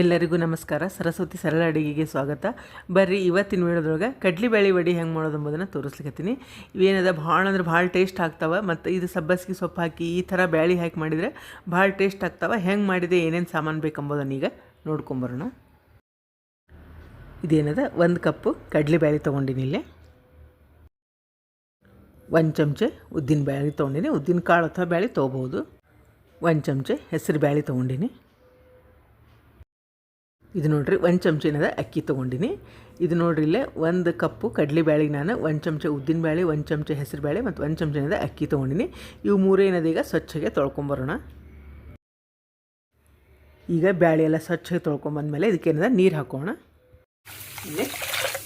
ಎಲ್ಲರಿಗೂ ನಮಸ್ಕಾರ. ಸರಸ್ವತಿ ಸರಳ ಅಡುಗೆಗೆ ಸ್ವಾಗತ. ಬರ್ರಿ ಇವತ್ತಿನ ವಿಡಿಯೋದೊಳಗೆ ಕಡ್ಲಿಬೇಳೆ ವಡಿ ಹೆಂಗೆ ಮಾಡೋದು ಎಂಬುದನ್ನು ತೋರಿಸ್ಲಿಕ್ಕತ್ತೀನಿ ಇವೇನದ ಭಾಳ ಅಂದ್ರೆ ಭಾಳ ಟೇಸ್ಟ್ ಆಗ್ತಾವೆ ಮತ್ತು ಇದು ಸಬ್ಬಸ್ಗೆ ಸೊಪ್ಪು ಹಾಕಿ ಈ ಥರ ಬ್ಯಾಳಿ ಹಾಕಿ ಮಾಡಿದರೆ ಭಾಳ ಟೇಸ್ಟ್ ಆಗ್ತಾವೆ. ಹೆಂಗೆ ಮಾಡಿದೆ, ಏನೇನು ಸಾಮಾನು ಬೇಕೆಂಬುದನ್ನು ಈಗ ನೋಡ್ಕೊಂಬರೋಣ. ಇದೇನದ? ಒಂದು ಕಪ್ಪು ಕಡ್ಲಿಬೇಳೆ ತೊಗೊಂಡಿನಿ ಇಲ್ಲೇ. ಒಂದು ಚಮಚೆ ಉದ್ದಿನ ಬ್ಯಾಳಿ ತೊಗೊಂಡಿನಿ. ಉದ್ದಿನ ಕಾಳು ಅಥವಾ ಬ್ಯಾಳಿ ತೊಗೋಬೋದು ಒಂದು ಚಮಚೆ ಹೆಸರು ಬ್ಯಾಳಿ ತೊಗೊಂಡಿನಿ. ಇದು ನೋಡ್ರಿ ಒಂದು ಚಮಚ ಅಕ್ಕಿ ತೊಗೊಂಡಿನಿ. ಇದು ನೋಡ್ರಿ ಇಲ್ಲೇ ಒಂದು ಕಪ್ಪು ಕಡಲೆ ಬ್ಯಾಳಿಗೆ ನಾನು, ಒಂದು ಚಮಚ ಉದ್ದಿನ ಬೇಳೆ ಒಂದು ಚಮಚ ಹೆಸರು ಬ್ಯಾಳೆ ಮತ್ತು ಒಂದು ಚಮಚ ಏನದ ಅಕ್ಕಿ ತೊಗೊಂಡಿನಿ. ಇವು ಮೂರೇ ಏನದ ಈಗ ಸ್ವಚ್ಛಗೆ ತೊಳ್ಕೊಂಬರೋಣ. ಈಗ ಬ್ಯಾಳೆ ಎಲ್ಲ ಸ್ವಚ್ಛಗೆ ಇದಕ್ಕೆ ಇದಕ್ಕೇನದ ನೀರು ಹಾಕೋಣ. ಇಲ್ಲಿ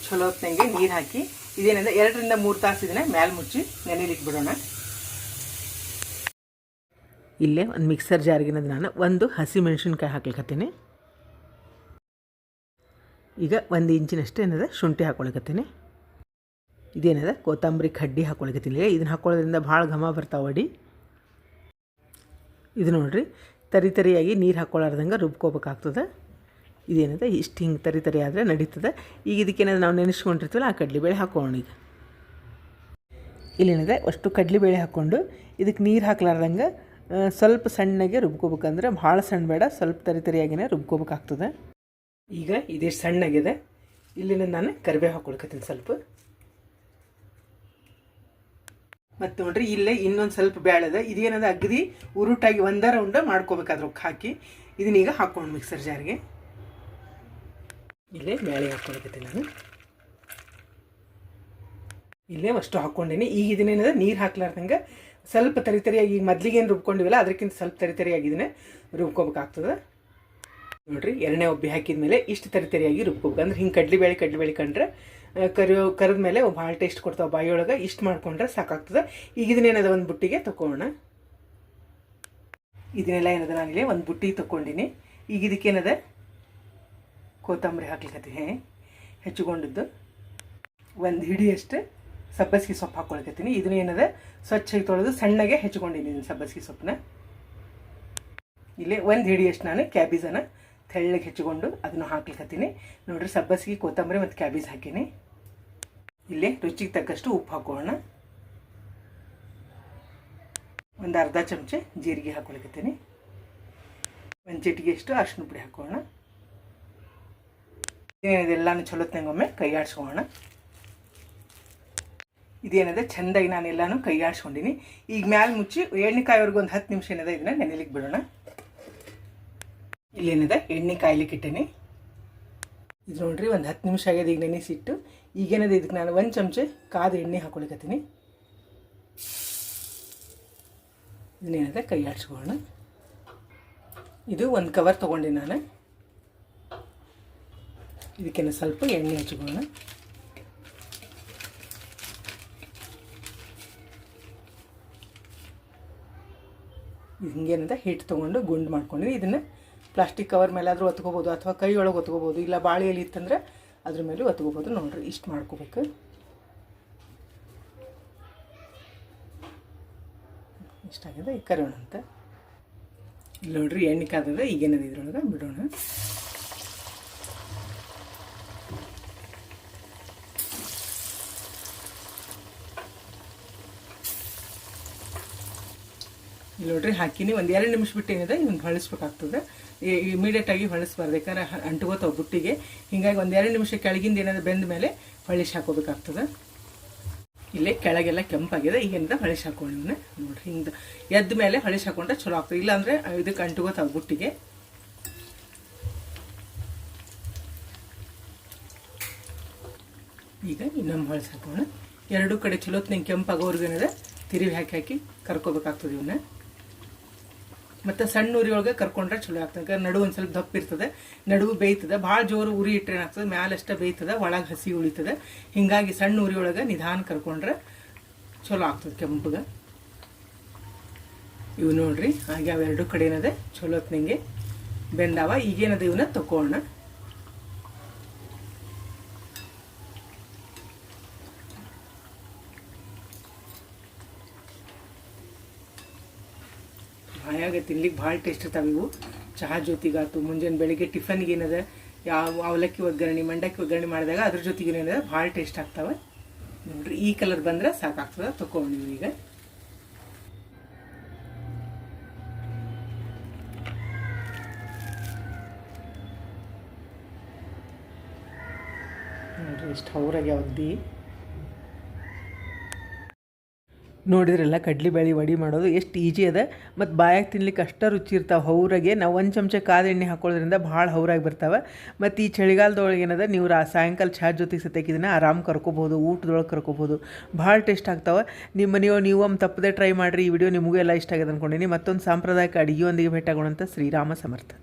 ಚಲೋ ಹೊತ್ತಿನಾಗೆ ನೀರು ಹಾಕಿ, ಇದೇನದ? ಎರಡರಿಂದ ಮೂರು ತಾಸು ಇದನ್ನ ಮ್ಯಾಲೆ ಮುಚ್ಚಿ ನೆನೆಲಿಕ್ಕೆ ಬಿಡೋಣ ಇಲ್ಲೇ ಒಂದು ಮಿಕ್ಸರ್ ಜಾರಿಗಿನದು ನಾನು, ಒಂದು ಹಸಿ ಮೆಣಸಿನ್ಕಾಯಿ ಹಾಕ್ಲಿಕ್ಕತ್ತೀನಿ ಈಗ ಒಂದು ಇಂಚಿನಷ್ಟು ಏನದ? ಶುಂಠಿ ಹಾಕ್ಕೊಳಕತ್ತೀನಿ ಇದೇನದ? ಕೊತ್ತಂಬರಿ ಕಡ್ಡಿ ಹಾಕ್ಕೊಳಕತ್ತೀನಿ ಇದನ್ನ ಹಾಕೊಳ್ಳೋದ್ರಿಂದ ಭಾಳ ಘಮ ಬರ್ತಾವೆ ಅಡಿ. ಇದು ನೋಡಿರಿ, ತರಿ ತರಿಯಾಗಿ ನೀರು ಹಾಕ್ಕೊಳ್ಳಾರ್ದಂಗೆ ರುಬ್ಕೋಬೇಕಾಗ್ತದೆ. ಇದೇನದ? ಇಷ್ಟು ಹಿಂಗೆ ತರಿ ತರಿ ಆದರೆ ನಡೀತದೆ. ಈಗ ಇದಕ್ಕೇನದ ನಾವು ನೆನೆಸ್ಕೊಂಡಿರ್ತೀವಲ್ಲ, ಆ ಕಡ್ಲಿಬೇಳೆ ಹಾಕೋಣ ಈಗ. ಇಲ್ಲೇನಿದೆ? ಅಷ್ಟು ಕಡ್ಲಿಬೇಳೆ ಹಾಕ್ಕೊಂಡು ಇದಕ್ಕೆ ನೀರು ಹಾಕ್ಲಾರ್ದಂಗೆ ಸ್ವಲ್ಪ ಸಣ್ಣಗೆ ರುಬ್ಕೋಬೇಕಂದ್ರೆ ಭಾಳ ಸಣ್ಣ ಬೇಡ, ಸ್ವಲ್ಪ ತರಿ ತರಿಯಾಗಿನೇ ರುಬ್ಕೋಬೇಕಾಗ್ತದೆ. ಈಗ ಇದೇ ಸಣ್ಣಗಿದೆ. ಇಲ್ಲಿನ ನಾನು ಕರಿಬೇವು ಹಾಕೊಳ್ಕತ್ತೀನಿ ಸ್ವಲ್ಪ. ಮತ್ತು ನೋಡ್ರಿ, ಇಲ್ಲೇ ಇನ್ನೊಂದು ಸ್ವಲ್ಪ ಬ್ಯಾಳದ. ಇದೇನದ ಅಗದಿ ಉರುಟಾಗಿ ಒಂದರ ಉಂಡ ಮಾಡ್ಕೋಬೇಕಾದ್ರೆ ಹಾಕಿ. ಇದನ್ನೀಗ ಹಾಕ್ಕೊಂಡು ಮಿಕ್ಸರ್ ಜಾರ್ಗೆ ಇಲ್ಲೇ ಬ್ಯಾಳೆ ಹಾಕ್ಕೊಳಕತ್ತೀನಿ ನಾನು. ಇಲ್ಲೇ ಅಷ್ಟು ಹಾಕ್ಕೊಂಡೇನಿ. ಈಗ ಇದನ್ನೇನದ ನೀರು ಹಾಕ್ಲಾರ್ದಂಗೆ ಸ್ವಲ್ಪ ತರಿತರಿಯಾಗಿ ಈಗ ಮೊದಲಿಗೆ ಏನು ರುಬ್ಕೊಂಡಿವಲ್ಲ, ಅದಕ್ಕಿಂತ ಸ್ವಲ್ಪ ತರಿತರಿಯಾಗಿ ಇದನ್ನೇ ರುಬ್ಕೋಬೇಕಾಗ್ತದೆ. ನೋಡ್ರಿ, ಎರಡನೇ ಒಬ್ಬಿ ಹಾಕಿದ ಮೇಲೆ ಇಷ್ಟು ತರಿ ತರಿಯಾಗಿ ರುಬ್ಕೋಬೇಕು. ಅಂದ್ರೆ ಹಿಂಗೆ ಕಡ್ಲಿ ಬೇಳಿ ಕಂಡ್ರೆ ಕರಿಯೋ ಕರಿದ ಮೇಲೆ ಭಾಳ ಟೇಸ್ಟ್ ಕೊಡ್ತಾವೆ ಬಾಯಿಯೊಳಗೆ, ಇಷ್ಟು ಮಾಡ್ಕೊಂಡ್ರೆ ಸಾಕಾಗ್ತದೆ. ಈಗ ಇದನ್ನೇನದ ಒಂದು ಬುಟ್ಟಿಗೆ ತಕೋಣ ಇದನ್ನೆಲ್ಲ ಏನದ ನಾನಿಲ್ಲಿ ಒಂದು ಬುಟ್ಟಿ ತೊಗೊಂಡಿನಿ ಈಗ ಇದಕ್ಕೇನದ ಕೊತ್ತಂಬರಿ ಹಾಕ್ಲಿಕ್ಕತ್ತೀನಿ ಹೆಚ್ಚಿಕೊಂಡಿದ್ದು ಒಂದು ಹಿಡಿಯಷ್ಟು ಸಬ್ಬಸಿಗೆ ಸೊಪ್ಪು ಹಾಕ್ಕೊಳ್ಕತ್ತೀನಿ ಇದನ್ನ ಏನದ ಸ್ವಚ್ಛಾಗಿ ತೊಳೆದು ಸಣ್ಣಗೆ ಹೆಚ್ಚಿಕೊಂಡಿದ್ದೀನಿ ಸಬ್ಬಸಿಗೆ ಸೊಪ್ಪನ್ನ. ಇಲ್ಲಿ ಒಂದು ಹಿಡಿಯಷ್ಟು ನಾನು ಕ್ಯಾಬೇಜನ್ನು ತೆಳ್ಳಗೆ ಹೆಚ್ಚಿಕೊಂಡು ಅದನ್ನು ಹಾಕ್ಲಿಕ್ಕತ್ತೀನಿ ನೋಡ್ರಿ ಸಬ್ಬಸಿಗೆ ಕೊತ್ತಂಬರಿ ಮತ್ತು ಕ್ಯಾಬೇಜ್ ಹಾಕೀನಿ. ಇಲ್ಲೇ ರುಚಿಗೆ ತಕ್ಕಷ್ಟು ಉಪ್ಪು ಹಾಕೋಣ ಒಂದು ಅರ್ಧ ಚಮಚ ಜೀರಿಗೆ ಹಾಕೊಳಕತ್ತೀನಿ ಒಂದು ಚಿಟಿಗೆಷ್ಟು ಅರ್ಶಿನ ಪುಡಿ ಹಾಕೋಣ ಇದೆಲ್ಲನೂ ಚಲೋತ್ನಂಗೊಮ್ಮೆ ಕೈ ಆಡಿಸ್ಕೋಣ ಇದೇನದ? ಚೆಂದಾಗಿ ನಾನೆಲ್ಲಾನು ಕೈ ಕೈಯಾಡಿಸ್ಕೊಂಡಿನಿ. ಈಗ ಮ್ಯಾಲೆ ಮುಚ್ಚಿ ಎಣ್ಣೆಕಾಯಿವರೆಗೂ ಒಂದು ಹತ್ತು ನಿಮಿಷ ಏನದ, ಇದನ್ನ ನೆನೆಲಿಕ್ಕೆ ಬಿಡೋಣ. ಇಲ್ಲೇನಿದೆ? ಎಣ್ಣೆ ಕಾಯ್ಲಿಕ್ಕೆ ಇಟ್ಟೇನಿ. ಇದು ನೋಡ್ರಿ, ಒಂದು ಹತ್ತು ನಿಮಿಷ ಆಗ್ಯದ ಈಗ ನೆನೆಸಿಟ್ಟು ಈಗೇನದ ಇದಕ್ಕೆ ನಾನು ಒಂದು ಚಮಚ ಕಾದ ಎಣ್ಣೆ ಹಾಕೊಳಿಕತ್ತೀನಿ ಇದನ್ನೇನದ ಕೈ ಆಡ್ಸ್ಕೊಳ್ಳೋಣ. ಇದು ಒಂದು ಕವರ್ ತೊಗೊಂಡೆ ನಾನು. ಇದಕ್ಕೇನು ಸ್ವಲ್ಪ ಎಣ್ಣೆ ಹಚ್ಕೊಳ್ಳೋಣ. ಹಿಂಗೇನದ ಹಿಟ್ಟು ತೊಗೊಂಡು ಗುಂಡು ಮಾಡ್ಕೊಂಡಿನಿ ಇದನ್ನು ಪ್ಲಾಸ್ಟಿಕ್ ಕವರ್ ಮೇಲೆ ಆದರೂ ಒತ್ಕೋಬೋದು ಅಥವಾ ಕೈ ಒಳಗೆ ಒತ್ಕೋಬೋದು, ಇಲ್ಲ ಬಾಳೆಯಲ್ಲಿ ಇತ್ತಂದ್ರೆ ಅದ್ರ ಮೇಲೂ ಒತ್ಕೋಬೋದು ನೋಡ್ರಿ, ಇಷ್ಟು ಮಾಡ್ಕೋಬೇಕು. ಇಷ್ಟಾಗಿದೆ ಈ ಕರೋಣ ಅಂತ. ನೋಡ್ರಿ, ಎಣ್ಣೆ ಕಾದದ, ಈಗೇನದ ಇದ್ರೊಳಗೆ, ಬಿಡೋಣ. ನೋಡ್ರಿ, ಹಾಕಿನಿ. ಒಂದು ಎರಡು ನಿಮಿಷ ಬಿಟ್ಟು ಏನಿದೆ ಇವನ್ನ ಹೊಳಿಸ್ಬೇಕಾಗ್ತದೆ. ಇಮಿಡಿಯೇಟಾಗಿ ಹೊಳಿಸ್ಬಾರ್ದು. ಯಾಕಂದ್ರೆ ಅಂಟ್ಕೋತಾವೆ ಬುಟ್ಟಿಗೆ. ಹೀಗಾಗಿ ಒಂದು ಎರಡು ನಿಮಿಷ ಕೆಳಗಿಂದ ಏನಾದ್ರು ಬೆಂದ ಮೇಲೆ ಹೊಳಿಸಿ ಹಾಕೋಬೇಕಾಗ್ತದೆ. ಇಲ್ಲೇ ಕೆಳಗೆಲ್ಲ ಕೆಂಪಾಗಿದೆ. ಈಗಿಂದ ಹೊಳಿಸಿ ಹಾಕೊಂಡು ನೋಡ್ರಿ ಹಿಂಗೆ ಎದ್ದ ಮೇಲೆ ಹೊಳಿಸಿ ಹಾಕೊಂಡ್ರೆ ಚಲೋ ಆಗ್ತದೆ. ಇಲ್ಲಾಂದರೆ ಇದಕ್ಕೆ ಅಂಟ್ಕೋತಾವೆ ಬುಟ್ಟಿಗೆ. ಈಗ ಇನ್ನೊಮ್ಮೆ ಹೊಳಿಸಿ ಹಾಕೋಣ. ಎರಡೂ ಕಡೆ ಚಲೋತ್ನಂಗೆ ಕೆಂಪಾಗೋವರೆಗೂ ಏನಿದೆ ತಿರುವಿ ಹಾಕಿ ಹಾಕಿ ಕರ್ಕೋಬೇಕಾಗ್ತದೆ ಇವನ್ನ ಮತ್ತು ಸಣ್ಣ ಉರಿ ಒಳಗೆ ಕರ್ಕೊಂಡ್ರೆ ಚಲೋ ಆಗ್ತದೆ. ನಡು ಒಂದು ಸ್ವಲ್ಪ ದಪ್ಪ ಇರ್ತದೆ. ನಡುವು ಬೇಯ್ತದೆ. ಭಾಳ ಜೋರು ಉರಿ ಇಟ್ಟರೆ ಏನಾಗ್ತದೆ? ಮ್ಯಾಲಷ್ಟೇ ಬೇಯ್ತದೆ. ಒಳಗೆ ಹಸಿ ಉಳಿತದೆ. ಹಿಂಗಾಗಿ ಸಣ್ಣ ಉರಿ ಒಳಗೆ ನಿಧಾನ ಕರ್ಕೊಂಡ್ರೆ ಚಲೋ ಆಗ್ತದೆ ಕೆಂಪಗೆ. ಇವು ನೋಡ್ರಿ. ಹಾಗೆ ಅವೆರಡು ಕಡೆ ಏನದೆ ಚಲೋ ಹೊತ್ನಂಗೆ ಬೆಂದಾವ. ಈಗೇನದ ಇವನ್ನ ತಗೋಣ ಬಾಯಾಗ ತಿನ್ಲಿಕ್ಕೆ ಭಾಳ ಟೇಸ್ಟ್ ಇರ್ತಾವೆ ಇವು. ಚಹಾ ಜೊತೆಗಾತು, ಮುಂಜಾನೆ ಬೆಳಿಗ್ಗೆ ಟಿಫನ್ಗೆ ಏನದ, ಯಾವ ಅವಲಕ್ಕಿ ಒಗ್ಗರಣೆ, ಮಂಡಕ್ಕಿ ಒಗ್ಗರಣೆ ಮಾಡಿದಾಗ ಅದ್ರ ಜೊತೆಗೆ ಏನದ, ಭಾಳ ಟೇಸ್ಟ್ ಆಗ್ತಾವೆ. ನೋಡ್ರಿ, ಈ ಕಲರ್ ಬಂದ್ರೆ ಸಾಕಾಗ್ತದೆ ತಗೊಂಡು ಈಗ. ನೋಡ್ರಿ ಎಷ್ಟು ಹೌರಾಗಿ ನೋಡಿದ್ರಲ್ಲ ಕಡ್ಲಿಬೇಳೆ ವಡಿ ಮಾಡೋದು ಎಷ್ಟು ಈಜಿ ಅದ. ಮತ್ತು ಬಾಯಾಗ ತಿನ್ಲಿಕ್ಕೆ ಅಷ್ಟು ರುಚಿ ಇರ್ತಾವೆ ಹೌರಾಗೆ. ನಾವು ಒಂದು ಚಮಚ ಕಾದ ಎಣ್ಣೆ ಹಾಕೊಳ್ಳೋದ್ರಿಂದ ಭಾಳ ಹೌರಾಗಿ ಬರ್ತಾವೆ. ಮತ್ತು ಈ ಚಳಿಗಾಲದೊಳಗೆ ಏನದ, ನೀವು ರಾ ಸಾಯಂಕಾಲ ಚಹಾ ಜೊತೆಗೆ ಸತ್ಯಕ್ಕೆ ಇದನ್ನ ಆರಾಮ್ ಕರ್ಕೋಬೋದು, ಊಟದೊಳಗೆ ಕರ್ಕೋಬೋದು. ಭಾಳ ಟೇಸ್ಟ್ ಆಗ್ತಾವೆ. ನಿಮ್ಮ ಮನೆಯೋ ನೀವು ಒಮ್ಮೆ ತಪ್ಪದೆ ಟ್ರೈ ಮಾಡಿರಿ. ಈ ವಿಡಿಯೋ ನಿಮಗೂ ಎಲ್ಲ ಇಷ್ಟ ಆಗಿದೆ ಅಂದ್ಕೊಂಡಿನಿ ಮತ್ತೊಂದು ಸಾಂಪ್ರದಾಯಿಕ ಅಡುಗೆಯೊಂದಿಗೆ ಭೇಟಾಗೋಣಂಥ ಶ್ರೀರಾಮ ಸಮರ್ಥ.